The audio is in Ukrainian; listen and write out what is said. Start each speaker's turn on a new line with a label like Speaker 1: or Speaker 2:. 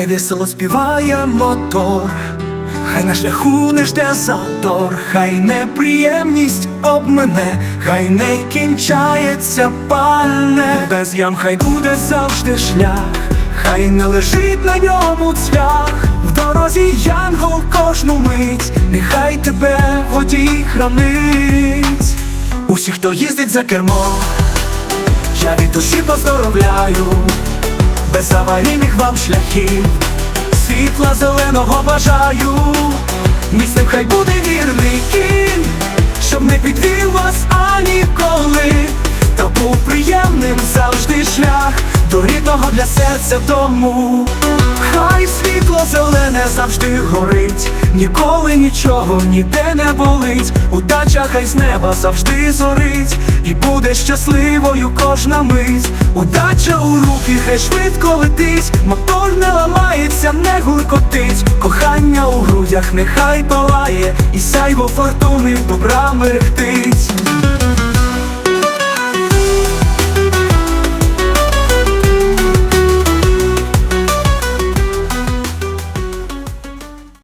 Speaker 1: хай весело співає мотор, хай на шляху не жде затор, хай неприємність обмене, хай не кінчається пальне, без ям хай буде завжди шлях, хай не лежить на ньому цвях, в дорозі янгол кожну мить, нехай тебе водій хранить. Усі, хто їздить за кермо, я від душі поздоровляю, без аварійних вам шляхів, світла зеленого бажаю, міцним хай буде вірний кінь, щоб не підвів вас аніколи, та був приємним завжди шлях до рідного для серця дому. Хай світло зелене завжди горить, ніколи нічого ніде не болить, удача хай з неба завжди зорить, і буде щасливою кожна мить. Удача у руки, хай швидко летить, мотор не ламається, не гуркотить, кохання у грудях нехай палає, і сайво фортуни добра мерехтить.